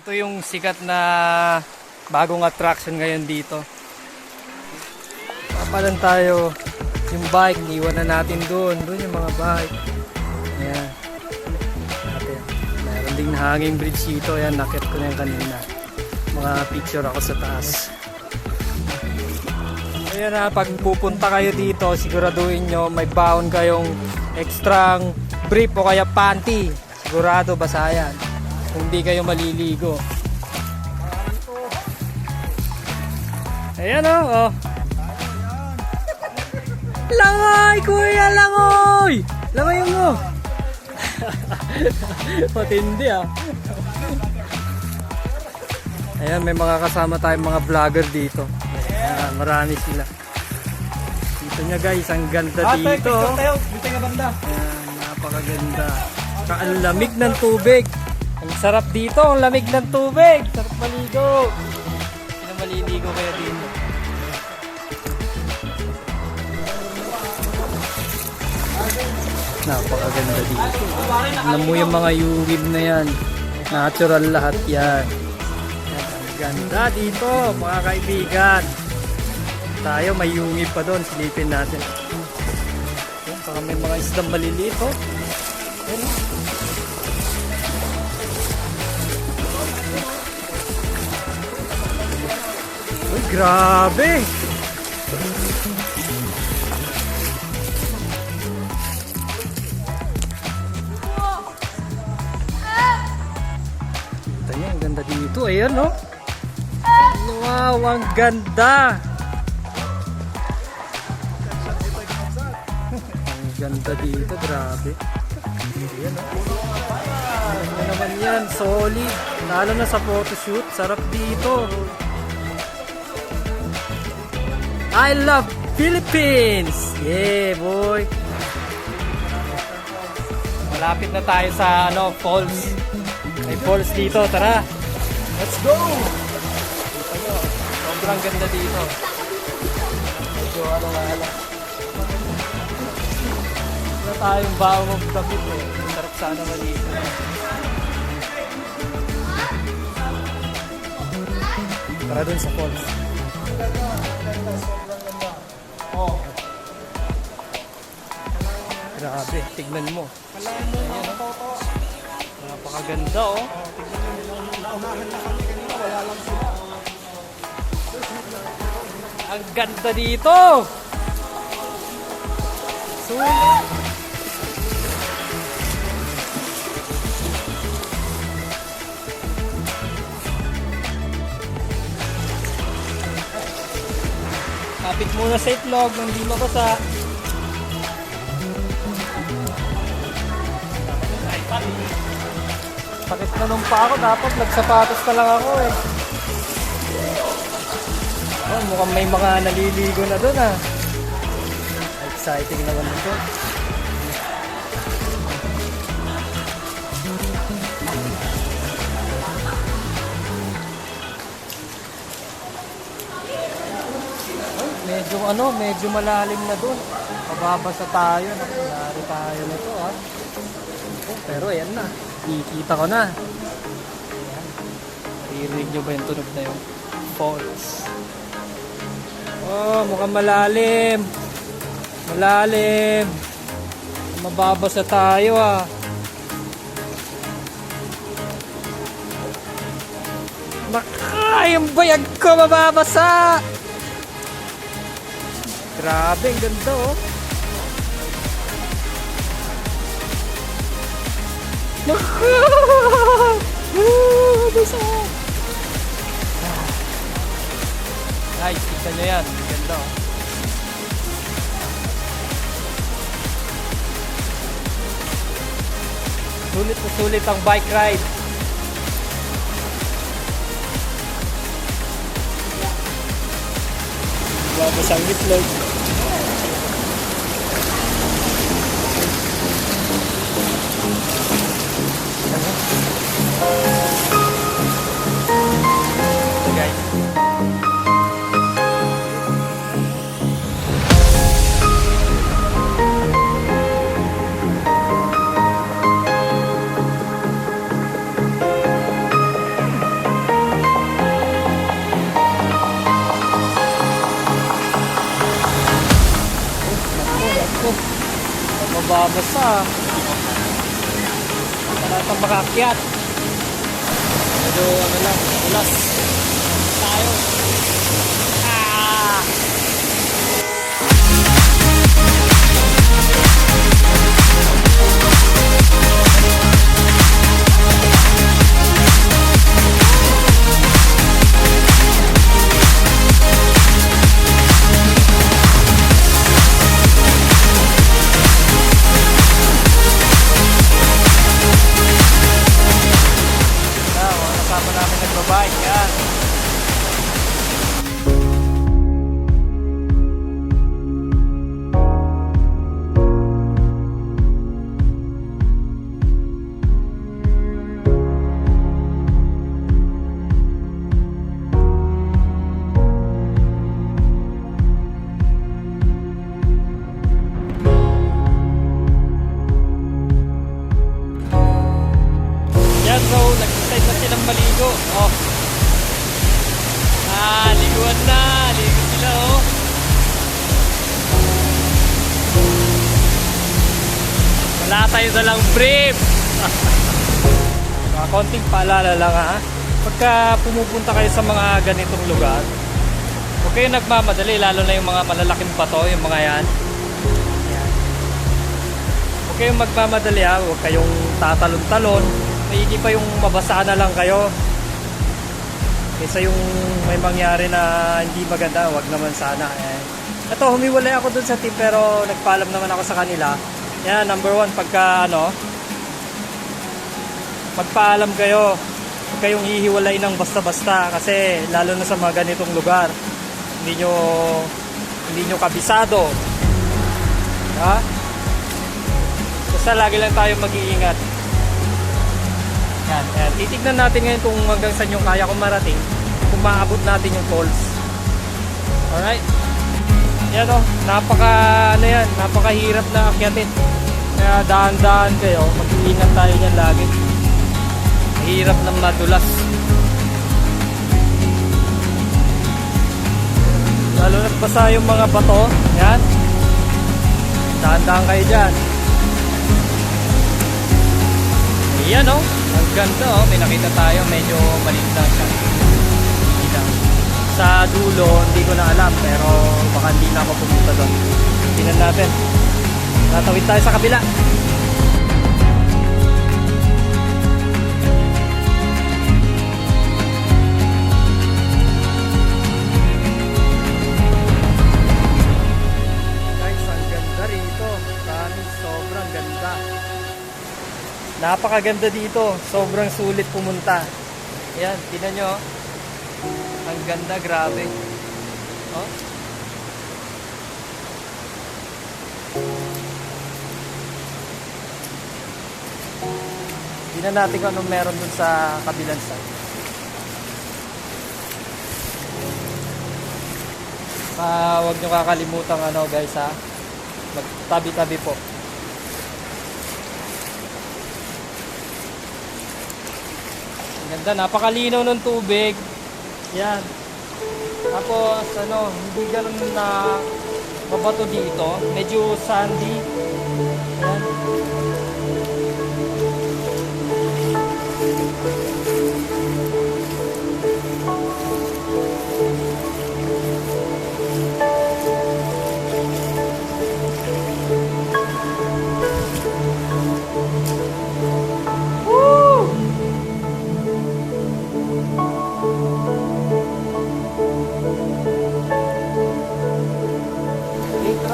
Ito yung sikat na bagong attraction ngayon dito. Papalan tayo yung bike, niwan na natin doon. Doon yung mga bike. Ayan. Meron ding hanging bridge dito. Ayan, nakit ko na yan kanina. Mga picture ako sa taas. Ayan na, pag pupunta kayo dito, siguraduhin nyo may baon kayong extrang brief o kaya panty. Sigurado basa yan. Kung di kayo maliligo. Ayan o. Oh, Langoy, kuya, langoy! Langoy mo! Patindi ah. Ayan, may mga kasama tayong mga vlogger dito. Ayan, marami sila. Dito nyo guys, ang ganda dito. oh. Dito nga banda. Ayan, napakaganda. Ang lamig ng tubig. Ang sarap dito, ang lamig ng tubig. Sarap maligo. Sino maliligo kaya dito? Napakaganda dito. Alam mo yung mga yugib na yan. Natural lahat yan. Ganda dito, mga kaibigan. Tayo, may yungib pa doon. Silipin natin. Baka may mga isdang maliliit, oh. Uy, grabe! Kita niyo, ang ganda dito. Ayan, no? Wow, ang ganda! Ang ganda dito, grabe. Ayan, no? Ayan mo naman yan, solid. Lalo na sa photoshoot, sarap dito. I love Philippines! Yeah, boy! Malapit na tayo sa ano, falls. May falls dito, tara! Let's go! Sobrang ganda dito. Medyo ano nga lang. Wala tayong baong of damit eh. Sarap sana maligo. Tara dun sa falls. Oh. Grabe, tignan mo. Ayan, oh. Napakaganda oh. Ang ganda dito! Sulit! Kapit muna sa itlog, hindi mabasa. Sakit na nung pa ako, dapat nagsapatos na lang ako eh. Oh, mukhang may mga naliligo na doon ah. Exciting naman ito. Medyo ano, medyo malalim na doon. Pababasa tayo, nangyari tayo nito ah. Oh, pero ayan na, kikita ko na. Ayan. Naririnig nyo ba yung tunog na yung falls? Oh, mukhang malalim. Malalim. Mababasa tayo ah. Baka yung bayag ko mababasa. Grabe, ang ganda oh. Ah, basa. Guys, tignan nyo yan. Ang Ganda oh. Sulit na sulit ang bike ride. Babas ang itlog. Guys. Oh, mababasa. Wala kang makakyat. Medyo ano lang, ulas. Tayo. Ah! Konting paalala lang ha. Pagka pumupunta kayo sa mga ganitong lugar, huwag kayong nagmamadali, lalo na yung mga malalaking bato, yung mga yan. Yan. Huwag kayong magmamadali ha, huwag kayong tatalon-talon. Maigi pa yung mabasa na lang kayo. Kaysa yung may mangyari na hindi maganda, wag naman sana. Eh. Ito, humiwalay ako dun sa team pero nagpaalam naman ako sa kanila. Yan, number one, pagka ano, magpaalam kayo. Huwag kayong hihiwalay ng basta-basta kasi lalo na sa mga ganitong lugar. Hindi nyo, hindi nyo kabisado. Ha? Basta lagi lang tayo mag-iingat. Yan, yan. Titignan natin ngayon kung hanggang saan yung kaya kong marating. Kung maabot natin yung falls. Alright. Yan o. Napaka, ano yan, napakahirap na akyatin. Kaya dahan-dahan kayo. Mag-iingat tayo niyan lagi. Mahirap ng madulas. Lalo na basa yung mga bato. Yan. Dahan-dahan kayo dyan. Ayan oh, ang ganda oh. May nakita tayo, medyo maliit siya. Sa dulo, hindi ko na alam, pero baka hindi na ako pumunta doon. Tingnan natin. Natawid tayo sa kabila. Napakaganda dito. Sobrang sulit pumunta. Ayan, tinan nyo. oh. Ang ganda, grabe. Oh. Tingnan natin kung anong meron dun sa kabilang side. Ah, huwag nyo kakalimutan ano guys ha. Magtabi-tabi po. Ganda, napakalinaw ng tubig. Yan. Tapos, ano, hindi ganun na mabato dito. Medyo sandy. Yan.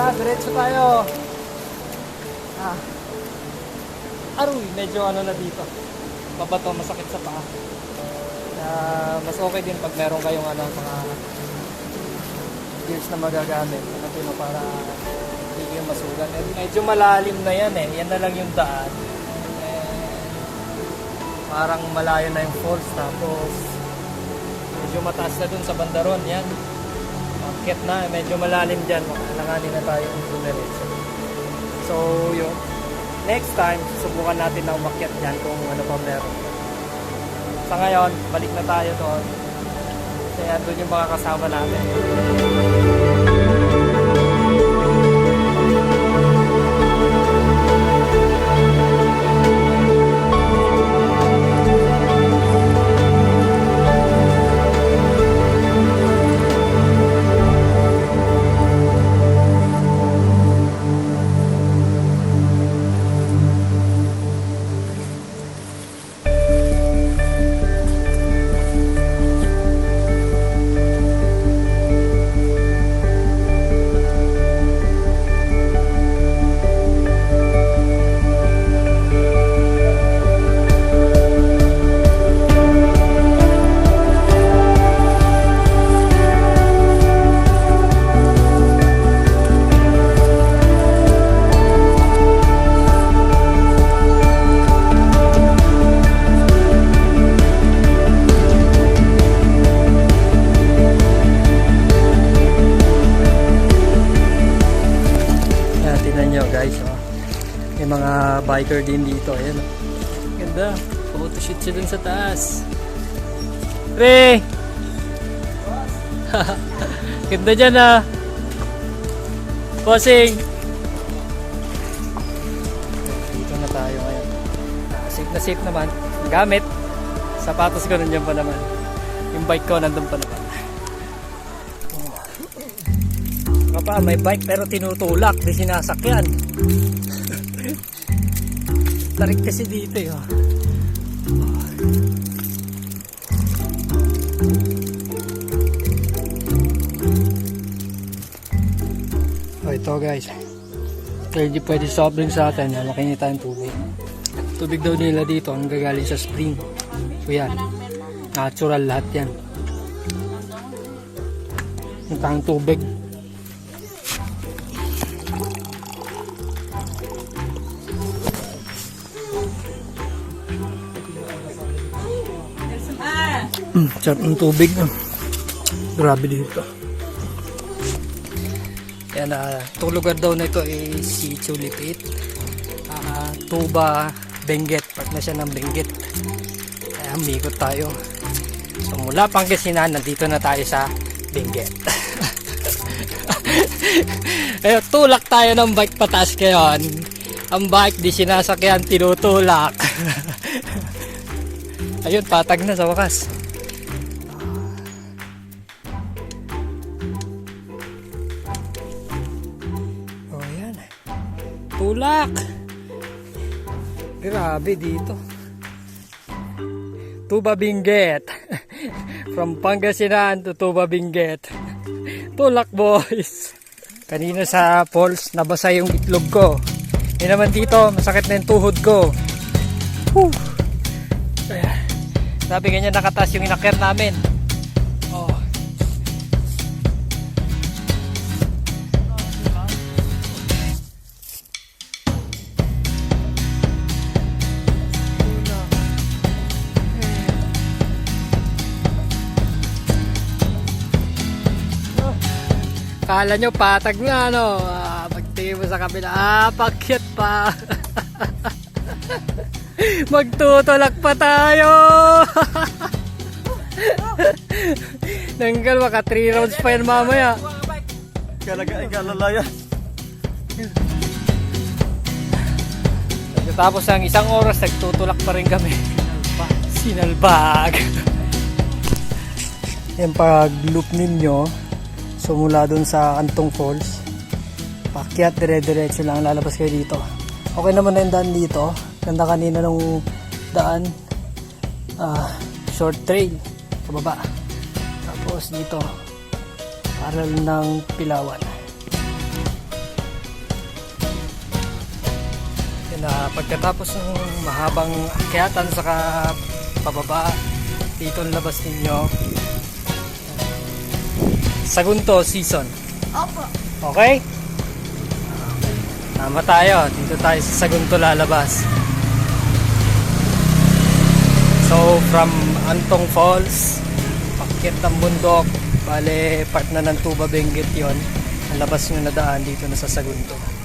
Tara, diretso tayo. Ah. Aroy, medyo ano na dito. Babato, masakit sa paa. Kaya mas okay din pag meron kayong ano, mga gears na magagamit. Ano pino para hindi kayo masugat. Eh, medyo malalim na yan eh. Yan na lang yung daan. Eh, parang malayo na yung falls. Tapos medyo mataas na dun sa bandaron. Yan. Akit na, medyo malalim dyan. Makailanganin na tayo dumiretso. So, yun. Next time, subukan natin na umakyat dyan kung ano pa meron. Sa ngayon, balik na tayo doon. Kaya doon yung mga kasama natin. Biker din dito. Ayan. Ganda. Photoshoot siya dun sa taas. Pre! Ganda dyan ah. Bossing! Dito na tayo ngayon. Ah, safe na safe naman. Gamit. Sapatos ko nandiyan pa naman. Yung bike ko nandun pa naman. Kapa, may bike pero tinutulak, di sinasakyan. Tarik kasi dito eh. oh. Oh, ito guys. Pwede, pwede soft drink sa atin. Yan, makinit tayong tubig. Tubig daw nila dito ang gagaling sa spring. So yan. Natural lahat yan. Ang tang tubig. Mm, sarap ng tubig. ah. Grabe dito. Yan, uh, itong lugar daw na ito ay si Chulipit. Ah, Tuba, Benguet. Part na siya ng Benguet. Kaya umikot tayo. So mula Pangasinan, nandito na tayo sa Benguet. Ayun, tulak tayo ng bike patas ngayon. Ang bike di sinasakyan, tinutulak. Ayun, patag na sa wakas. Tulak! Grabe dito. Tuba Benguet. From Pangasinan to Tuba Benguet. Tulak boys. Kanina sa falls, nabasa yung itlog ko. Yan naman dito, masakit na yung tuhod ko. Whew. Sabi ganyan nakataas yung inakir namin. Kala nyo patag nga no. Ah, pagtingin mo sa kabila, ah, pakyat pa. Magtutulak pa tayo. Nanggal maka 3 rounds pa yan mamaya. Kalaga ay kalalaya. Tapos ang isang oras nagtutulak pa rin kami. Sinalbag. Yan pag loop ninyo, so mula dun sa Antong Falls, pakyat dire-diretso lang lalabas kayo dito. Okay naman na yung daan dito. Ganda kanina nung daan. Ah, short trail. Pababa. Tapos dito, parallel ng Pilawan. Yan na, pagkatapos ng mahabang akyatan sa pababa, dito ang labas ninyo. Sagunto season. Opo. Okay? Tama tayo. Dito tayo sa Sagunto lalabas. So, from Antong Falls, pakyat ng bundok, bale, part na ng Tuba Benguet yon. Ang labas nyo na daan dito na sa Sagunto.